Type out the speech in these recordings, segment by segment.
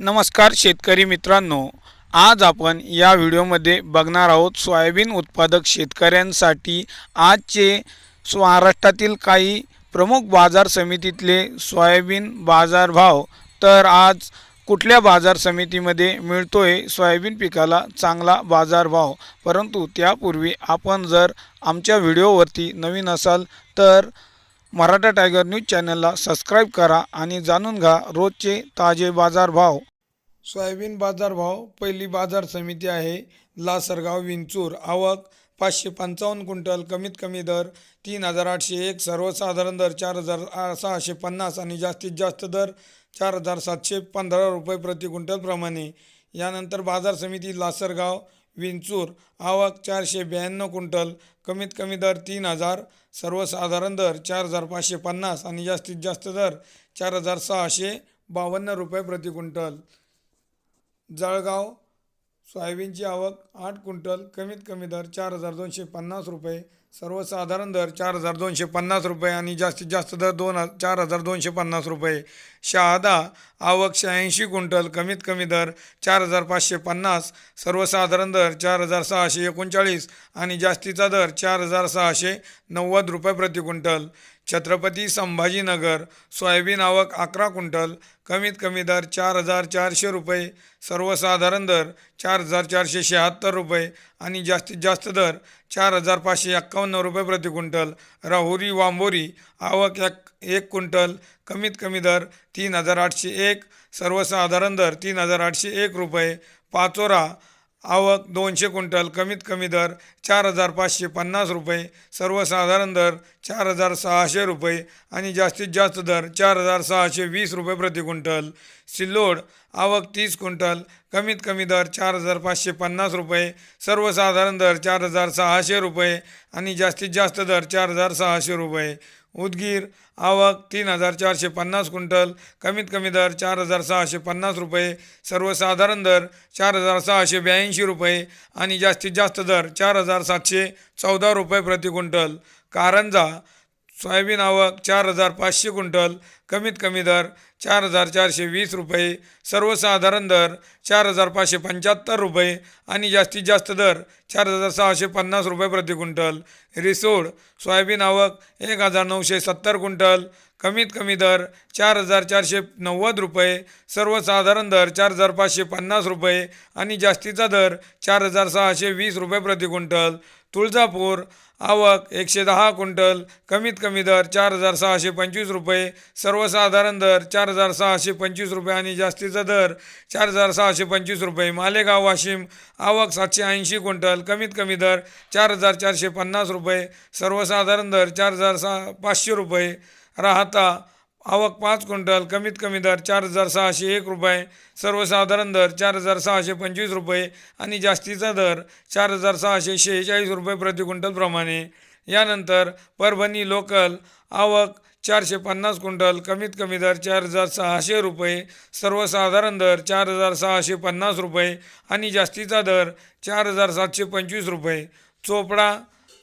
नमस्कार शेतकरी मित्रांनो आज आपण या व्हिडिओमध्ये बघणार आहोत सोयाबीन उत्पादक शेतकऱ्यांसाठी आजचे महाराष्ट्रातील काही प्रमुख बाजार समितीतले सोयाबीन बाजारभाव. तर आज कुठल्या बाजार समितीमध्ये मिळतोय सोयाबीन पिकाला चांगला बाजारभाव? परंतु त्यापूर्वी आपण जर आमच्या व्हिडिओवरती नवीन असाल तर मराठा टायगर न्यूज चॅनलला सबस्क्राईब करा आणि जाणून घ्या रोजचे ताजे बाजारभाव. सोयाबीन बाजारभाव पहिली बाजार समिती आहे. लासरगाव विंचूर. आवक पाचशे पंचावन्न क्विंटल कमीत कमी दर तीन हजार आठशे एक सर्वसाधारण दर चार हजार सहाशे पन्नास आणि जास्तीत जास्त दर चार हजार सातशे पंधरा रुपये प्रति क्विंटलप्रमाणे यानंतर बाजार समिती लासरगाव विंचूर आवक चारशे ब्याण्णव क्विंटल कमीत कमी दर तीन हजार सर्वसाधारण दर चार हजार पाचशे पन्नास आणि जास्तीत जास्त दर चार हजार सहाशे बावन्न रुपये प्रति क्विंटल. जळगाव सोयाबीनची आवक आठ क्विंटल कमीत कमी दर चार हजार दोनशे पन्नास रुपये सर्वसाधारण दर चार हजार दोनशे पन्नास रुपये आणि जास्तीत जास्त दर दोन ह चार हजार दोनशे पन्नास रुपये. शहादा आवक शहाऐंशी क्विंटल कमीत कमी दर चार हजार पाचशे पन्नास. सर्वसाधारण दर चार हजार सहाशे एकोणचाळीस आणि जास्तीचा दर चार हजार सहाशे नव्वद रुपये प्रति क्विंटल. छत्रपती संभाजीनगर सोयाबीन आवक अकरा क्विंटल कमीत कमी दर चार हजार चारशे रुपये सर्वसाधारण दर चार हजार चारशे शहात्तर रुपये आणि जास्तीत जास्त दर चार हजार पाचशे एक्कावन्न रुपये प्रति क्विंटल. राहुरी वांबोरी आवक एक एक क्विंटल कमीत कमी दर तीन हजार आठशे एक सर्वसाधारण दर तीन हजार आठशे एक रुपये. पाचोरा आवक दोनशे क्विंटल कमीत कमी दर चार हजार पाचशे पन्नास रुपये सर्वसाधारण दर चार हजार सहाशे रुपये आणि जास्तीत जास्त दर चार हजार सहाशे वीस रुपये प्रति क्विंटल. सिल्लोड आवक तीस क्विंटल कमीत कमी दर चार हजार पाचशे पन्नास रुपये सर्वसाधारण दर चार हजार सहाशे रुपये आणि जास्तीत जास्त दर चार हजार सहाशे रुपये. उदगीर आवक तीन हजार चारशे पन्नास क्विंटल कमीत कमी दर चार हजार सहाशे पन्नास रुपये सर्वसाधारण दर चार हजार सहाशे ब्याऐंशी रुपये आणि जास्तीत जास्त दर चार हजार सातशे चौदा रुपये प्रति क्विंटल. कारंजा सोयाबीन आवक चार हजार पाचशे क्विंटल कमीत कमी दर चार हजार चारशे वीस रुपये सर्वसाधारण दर चार हजार पाचशे पंच्याहत्तर रुपये आणि जास्तीत जास्त दर चार हजार सहाशे पन्नास रुपये प्रति क्विंटल. रिसोड सोयाबीन आवक एक हजार नऊशे सत्तर क्विंटल कमीत कमी दर चार हजार चारशे नव्वद रुपये सर्वसाधारण दर चार हजार पाचशे पन्नास रुपये आणि जास्तीचा दर चार हजार सहाशे वीस रुपये प्रति क्विंटल. तुळजापूर आवक एकशे दहा क्विंटल कमीत कमी दर चार हजार सहाशे पंचवीस रुपये सर्वसाधारण दर चार हजार सहाशे पंचवीस रुपये आणि जास्तीचा दर चार हजार सहाशे पंचवीस रुपये. मालेगाव वाशिम आवक सातशे ऐंशी क्विंटल कमीत कमी दर चार हजार चारशे पन्नास रुपये सर्वसाधारण दर चार हजार सहा पाचशे रुपये राहता. आवक पाच क्विंटल कमीत कमी दर चार हजार सहाशे एक रुपये सर्वसाधारण दर चार हजार सहाशे पंचवीस रुपये आणि जास्तीचा दर चार हजार सहाशे शेहेचाळीस रुपये प्रति क्विंटलप्रमाणे यानंतर परभणी लोकल आवक चारशे पन्नास क्विंटल कमीत कमी दर चार हजार सहाशे रुपये सर्वसाधारण दर चार हजार सहाशे पन्नास रुपये आणि जास्तीचा दर चार हजार सातशे पंचवीस रुपये. चोपडा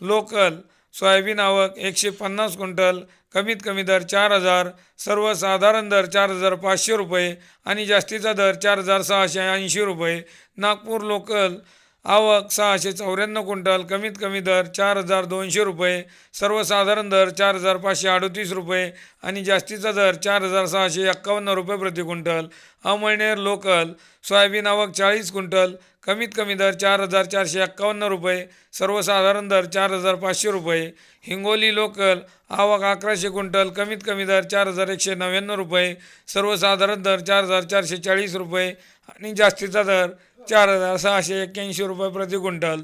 लोकल सोयाबीन आवक एकशे पन्नास क्विंटल कमीत कमी दर चार हजार सर्वसाधारण दर चार हजार पाचशे रुपये आणि जास्तीचा दर चार हजार सहाशे ऐंशी रुपये. नागपूर लोकल आवक सहाशे चौऱ्याण्णव क्विंटल कमीत कमी दर चार हजार दोनशे रुपये सर्वसाधारण दर चार हजार पाचशे अडतीस रुपये आणि जास्तीचा दर चार हजार सहाशे एक्कावन्न रुपये प्रति क्विंटल. अमळनेर लोकल सोयाबीन आवक चाळीस क्विंटल कमीत कमी दर चार हजार चारशे एक्कावन्न रुपये सर्वसाधारण दर चार हजार पाचशे रुपये. हिंगोली लोकल आवक अकराशे क्विंटल कमीत कमी दर चार हजार एकशे नव्याण्णव रुपये सर्वसाधारण दर चार हजार चारशे चाळीस रुपये आणि जास्तीचा दर चार हजार सहाशे एक्क्याऐंशी रुपये प्रति क्विंटल.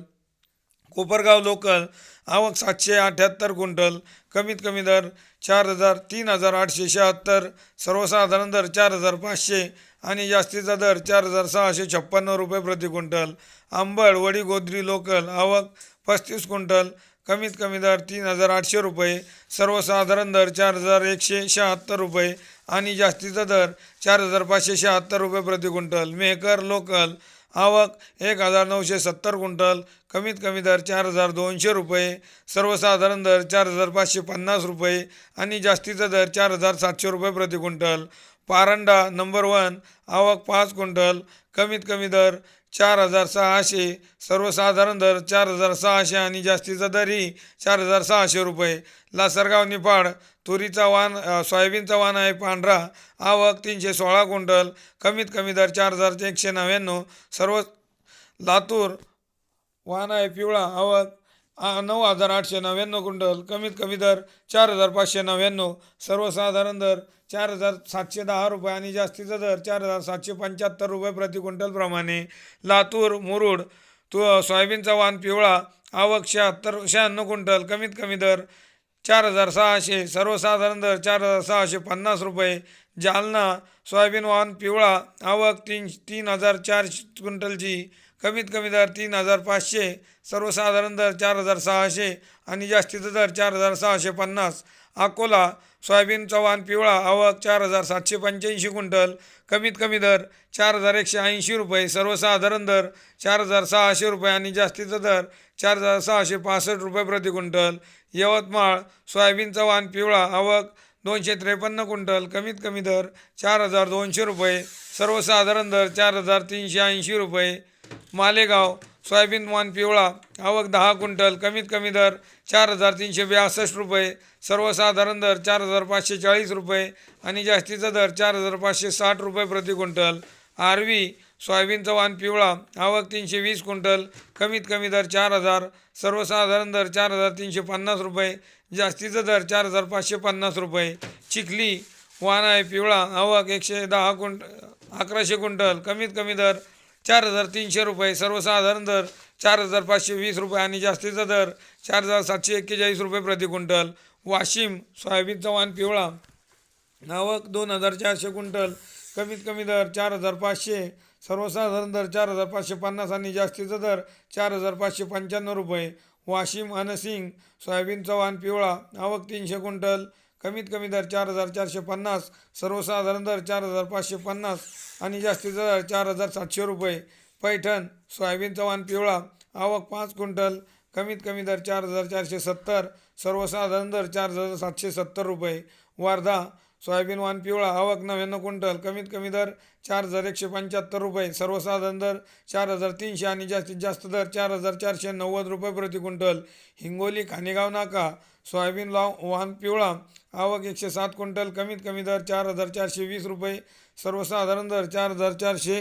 कोपरगाव लोकल आवक सातशे अठ्ठ्याहत्तर क्विंटल. कमीत कमी दर चार हजार तीन हजार आठशे शहात्तर. सर्वसाधारण दर चार हजार पाचशे आणि जास्तीचा दर चार हजार सहाशे छप्पन्न रुपये प्रति क्विंटल. आंबड वडी गोद्री लोकल आवक पस्तीस क्विंटल. कमीत कमी दर तीन हजार आठशे रुपये. सर्वसाधारण दर चार हजार एकशे शहात्तर रुपये आणि जास्तीचा दर चार हजार पाचशे शहात्तर रुपये प्रति क्विंटल. मेहकर लोकल आवक एक हजार नऊशे सत्तर क्विंटल कमीत कमी दर चार हजार दोनशे रुपये सर्वसाधारण दर चार हजार पाचशे पन्नास रुपये आणि जास्तीचा दर चार हजार सातशे रुपये प्रति क्विंटल. पारंडा नंबर वन आवक पाच क्विंटल कमीत कमी दर चार हजार सहाशे सर्वसाधारण दर चार हजार सहाशे आणि जास्तीचा दरही चार हजार सहाशे रुपये. लासरगाव निफाड तुरीचा वाण सोयाबीनचा वाण आहे पांढरा. आवक तीनशे सोळा क्विंटल. कमीत कमी दर चार हजार एकशे नव्याण्णव. सर्व लातूर वाहन आहे पिवळा. आवक नऊ हजार आठशे नव्याण्णव क्विंटल. कमीत कमी दर चार हजार पाचशे नव्याण्णव. सर्वसाधारण दर चार हजार सातशे दहा रुपये आणि जास्तीचा दर चार हजार सातशे पंच्याहत्तर रुपये प्रति क्विंटलप्रमाणे लातूर मुरुड तु सोयाबीनचा वाण पिवळा. आवक शहात्तर शहाण्णव क्विंटल. कमीत कमी दर चार हजार सहाशे सर्वसाधारण दर चार हजार सहाशे पन्नास रुपये जालना सोयाबीन वाहन पिवळा आवक तीन तीन हजार चारशे क्विंटलची कमीत कमी दर तीन हजार पाचशे सर्वसाधारण दर चार हजार सहाशे आणि जास्तीचा दर चार हजार सहाशे पन्नास. अकोला सोयाबीन चव्हाण पिवळा आवक चार हजार सातशे पंच्याऐंशी क्विंटल कमीत कमी दर चार हजार एकशे ऐंशी रुपये सर्वसाधारण दर चार हजार सहाशे रुपये आणि जास्तीचा दर चार हजार सहाशे पासष्ट रुपये प्रति क्विंटल. यवतमाळ सोयाबीनचा वाण पिवळा आवक दोनशे त्रेपन्न क्विंटल कमीत कमी दर चार हजार दोनशे रुपये सर्वसाधारण दर चार हजार तीनशे ऐंशी रुपये. मालेगाव सोयाबीन वाण पिवळा आवक दहा क्विंटल कमीत कमी दर चार हजार तीनशे ब्यासष्ट रुपये सर्वसाधारण दर चार हजार पाचशे चाळीस रुपये आणि जास्तीचा दर चार हजार पाचशे साठ रुपये प्रति क्विंटल. आरवी सोयाबीनचा वाण पिवळा आवक तीनशे वीस क्विंटल कमीत कमी दर चार हजार सर्वसाधारण दर चार हजार तीनशे पन्नास रुपये जास्तीचा दर चार हजार पाचशे पन्नास रुपये चिखली वाण आहे पिवळा आवक एकशे दहा क्विंट अकराशे क्विंटल कमीत कमी दर चार हजार तीनशे रुपये सर्वसाधारण दर चार हजार पाचशे वीस रुपये आणि जास्तीचा दर चार हजार सातशे एक्केचाळीस रुपये प्रति क्विंटल वाशिम सोयाबीनचा वाण पिवळा आवक दोन हजार चारशे क्विंटल कमीत कमी दर चार हजार पाचशे सर्वसाधारण दर चार हजार पाचशे पन्नास आणि जास्तीचा दर चार हजार पाचशे पंच्याण्णव रुपये. वाशिम अनसिंग सोयाबीन चव्हाण पिवळा आवक तीनशे क्विंटल. कमीत कमी दर चार हजार चारशे पन्नास सर्वसाधारण दर चार हजार पाचशे पन्नास आणि जास्तीचा दर चार हजार सातशे रुपये. पैठण सोयाबीन चव्हाण पिवळा आवक पाच क्विंटल. कमीत कमी दर चार हजार चारशे सत्तर सर्वसाधारण दर चार हजार सातशे सत्तर रुपये. वर्धा सोयाबीन वाहन पिवळा आवक नव्याण्णव क्विंटल कमीत कमी दर चार हजार एकशे पंच्याहत्तर रुपये सर्वसाधारण दर चार हजार तीनशे आणि जास्तीत जास्त दर चार हजार चारशे नव्वद रुपये प्रति क्विंटल. हिंगोली खानेगाव नाका सोयाबीन लाव वाहन पिवळा आवक एकशे सात क्विंटल कमीत कमी दर चार हजार चारशे वीस रुपये सर्वसाधारण दर चार हजार चारशे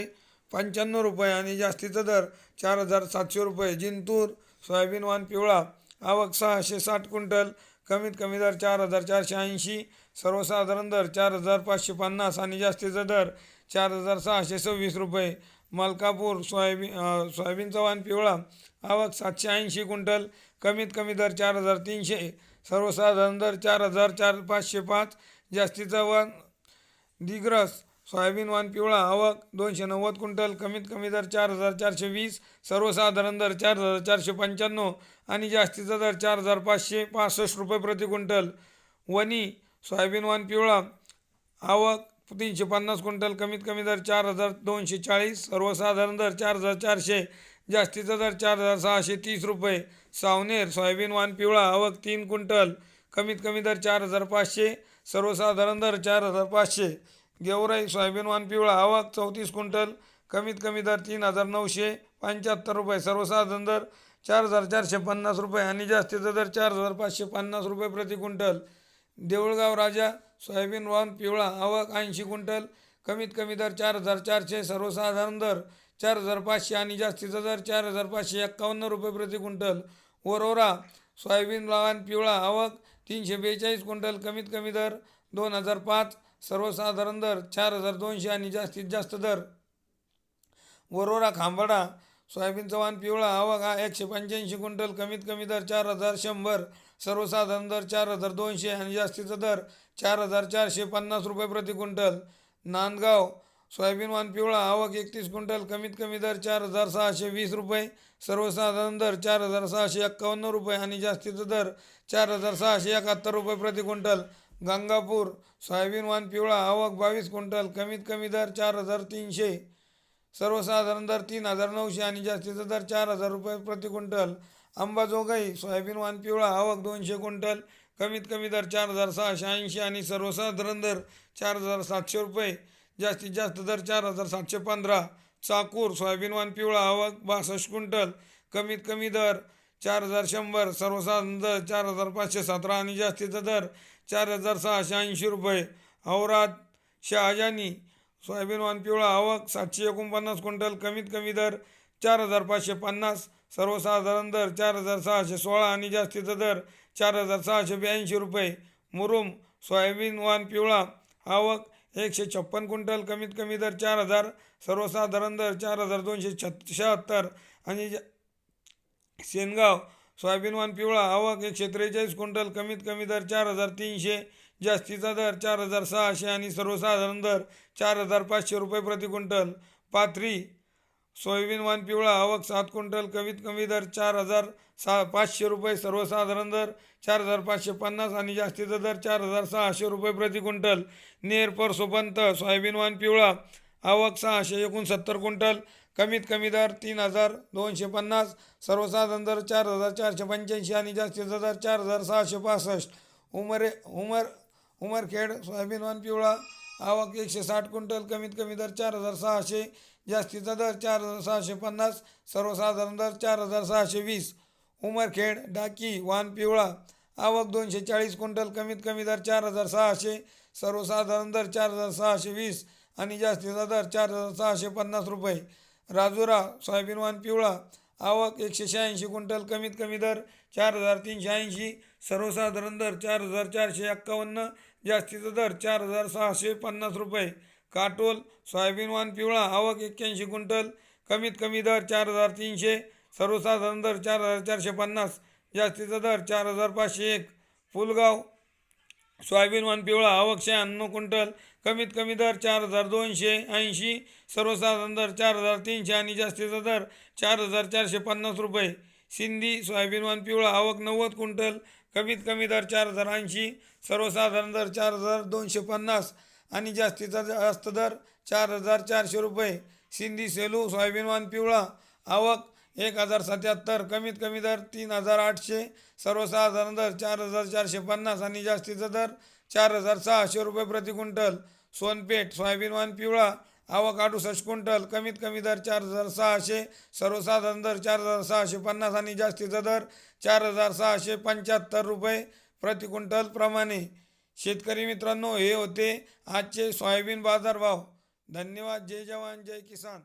पंच्याण्णव रुपये आणि जास्तीचा दर चार हजार सातशे रुपये. जिंतूर सोयाबीन वाहन पिवळा आवक सहाशे साठ क्विंटल कमीत कमी दर चार हजार चारशे ऐंशी सर्वसाधारण दर चार हजार पाचशे पन्नास आणि जास्तीचा दर चार हजार सहाशे सव्वीस रुपये. मलकापूर सोयाबीन सोयाबीनचा वाण पिवळा. आवक सातशे ऐंशी क्विंटल. कमीत कमी दर चार हजार तीनशे. सर्वसाधारण दर चार हजार चार पाचशे पाच. जास्तीचा वाण दिग्रस. सोयाबीन वाण पिवळा. आवक दोनशे नव्वद क्विंटल. कमीत कमी दर चार हजार चारशे वीस. सर्वसाधारण दर चार हजार चारशे पंच्याण्णव. आणि जास्तीचा दर चार हजार पाचशे पासष्ट रुपये प्रति क्विंटल. वणी सोयाबीन वाण पिवळा. आवक तीनशे पन्नास क्विंटल कमीत कमी दर चार हजार दोनशे चाळीस सर्वसाधारण दर चार हजार चारशे जास्तीचा दर चार हजार सहाशे तीस रुपये. सावनेर सोयाबीन वाण पिवळा आवक तीन क्विंटल कमीत कमी दर चार हजार पाचशे सर्वसाधारण दर चार हजार पाचशे. गेवराई सोयाबीन वाण पिवळा आवक चौतीस क्विंटल कमीत कमी दर तीन हजार नऊशे पंच्याहत्तर रुपये सर्वसाधारण दर चार हजार चारशे पन्नास रुपये आणि जास्तीचा दर चार हजार पाचशे पन्नास रुपये प्रति क्विंटल. देऊळगाव राजा सोयाबीन वाहन पिवळा आवक ऐंशी क्विंटल कमीत कमी दर चार हजार चारशे सर्वसाधारण दर चार हजार पाचशे आणि जास्तीचा दर चार हजार पाचशे एक्कावन्न रुपये प्रति क्विंटल. वरोरा सोयाबीन वाहन पिवळा आवक तीनशे बेचाळीस क्विंटल कमीत कमी दर दोन हजार पाच सर्वसाधारण दर चार हजार दोनशे आणि जास्तीत जास्त दर. वरोरा खांबाडा सोयाबीनचा वाण पिवळा आवक हा एकशे पंच्याऐंशी क्विंटल कमीत कमी दर चार हजार शंभर सर्वसाधारण दर चार हजार दोनशे आणि जास्तीचा दर चार हजार चारशे पन्नास रुपये प्रति क्विंटल. नांदगाव सोयाबीन वाण पिवळा आवक एकतीस क्विंटल कमीत कमी दर चार हजार सहाशे वीस रुपये सर्वसाधारण दर चार हजार सहाशे एक्कावन्न रुपये आणि जास्तीचा दर चार हजार सहाशे एकाहत्तर रुपये प्रति क्विंटल. गंगापूर सोयाबीन वाण पिवळा आवक बावीस क्विंटल कमीत कमी दर चार हजार तीनशे सर्वसाधारण दर तीन हजार नऊशे आणि जास्तीचा दर चार हजार रुपये प्रति क्विंटल. अंबाजोगाई सोयाबीन वाहन पिवळा आवक दोनशे क्विंटल. कमीत कमी दर चार हजार सहाशे ऐंशी आणि सर्वसाधारण दर चार हजार सातशे रुपये. जास्तीत जास्त दर चार हजार सातशे पंधरा. चाकूर सोयाबीन वाण पिवळा आवक बासष्ट क्विंटल. कमीत कमी दर चार हजार शंभर. सर्वसाधारण दर चार हजार पाचशे सतरा आणि जास्तीचा दर चार हजार सहाशे ऐंशी रुपये. औरात शहाजानी सोयाबीन वाण पिवळा आवक सातशे एकोणपन्नास क्विंटल कमीत कमी दर चार हजार पाचशे पन्नास सर्वसाधारण दर चार हजार सहाशे सोळा आणि जास्तीचा दर चार हजार सहाशे ब्याऐंशी रुपये. मुरुम सोयाबीन वाण पिवळा आवक एकशे छप्पन क्विंटल कमीत कमी दर चार हजार सर्वसाधारण दर चार हजार दोनशे छ शहात्तर आणि शेनगाव सोयाबीन वाण पिवळा आवक एकशे त्रेचाळीस क्विंटल कमीत कमी दर चार हजार तीनशे जास्तीचा दर चार हजार सहाशे आणि सर्वसाधारण दर चार हजार पाचशे रुपये प्रति क्विंटल. पाथरी सोयाबीन वाण पिवळा आवक सात क्विंटल कमीत कमी दर चार हजार सहा पाचशे रुपये सर्वसाधारण दर चार हजार पाचशे पन्नास आणि जास्तीचा दर चार हजार सहाशे रुपये प्रति क्विंटल. नेर परसोपंत सोयाबीन वान पिवळा आवक सहाशे एकोणसत्तर क्विंटल कमीत कमी दर तीन हजार दोनशे पन्नास सर्वसाधारण दर चार हजार चारशे पंच्याऐंशी आणि जास्तीचा दर चार हजार सहाशे पासष्ट. उमरे उमर उमरखेड सोयाबीन वन पिवळा. आवक एकशे साठ क्विंटल कमीत कमी दर चार हजार सहाशे. जास्तीचा दर चार हजार सहाशे पन्नास. सर्वसाधारण दर चार हजार सहाशे वीस. उमरखेड डाकी वान पिवळा. आवक दोनशे चाळीस क्विंटल कमीत कमी दर चार हजार सहाशे. सर्वसाधारण दर चार हजार सहाशे वीस आणि जास्तीचा दर चार हजार सहाशे पन्नास रुपये. राजुरा सोयाबीन वान पिवळा. आवक एकशे शहाऐंशी क्विंटल कमीत कमी दर चार हजार तीनशे ऐंशी सर्वसाधारण दर चार हजार चारशे एक्कावन्न जास्तीचा दर चार हजार सहाशे पन्नास रुपये. काटोल सोयाबीन वान पिवळा आवक एक्क्याऐंशी क्विंटल कमीत कमी दर चार हजार तीनशे सर्वसाधारण दर चार हजार चारशे पन्नास जास्तीचा दर चार हजार पाचशे एक. फुलगाव सोयाबीन वन पिवळा आवक शहाण्णव क्विंटल कमीत कमी दर चार हजार दोनशे ऐंशी सर्वसाधारण दर चार हजार तीनशे आणि जास्तीचा दर चार हजार चारशे पन्नास रुपये. सिंधी सोयाबीन वन पिवळा आवक नव्वद क्विंटल कमीत कमी दर चार हजार ऐंशी सर्वसाधारण दर चार हजार दोनशे पन्नास आणि जास्तीचा जास्त दर चार हजार चारशे रुपये. सिंधी सेलू सोयाबीन वान पिवळा आवक एक हजार सत्याहत्तर कमीत कमी दर तीन हजार आठशे सर्वसाधारण दर चार हजार चारशे पन्नास आणि जास्तीचा दर चार हजार सहाशे रुपये प्रति क्विंटल. सोनपेठ सोयाबीन वाण पिवळा आवक अडुसष्ट क्विंटल कमीत कमी दर चार हजार सहाशे सर्वसाधारण दर चार हजार सहाशे पन्नास आणि जास्तीचा दर चार हजार सहाशे पंच्याहत्तर रुपये प्रति क्विंटल प्रमाणे. शेतकरी मित्रांनो हे होते आजचे सोयाबीन बाजारभाव. धन्यवाद. जय जवान जय किसान.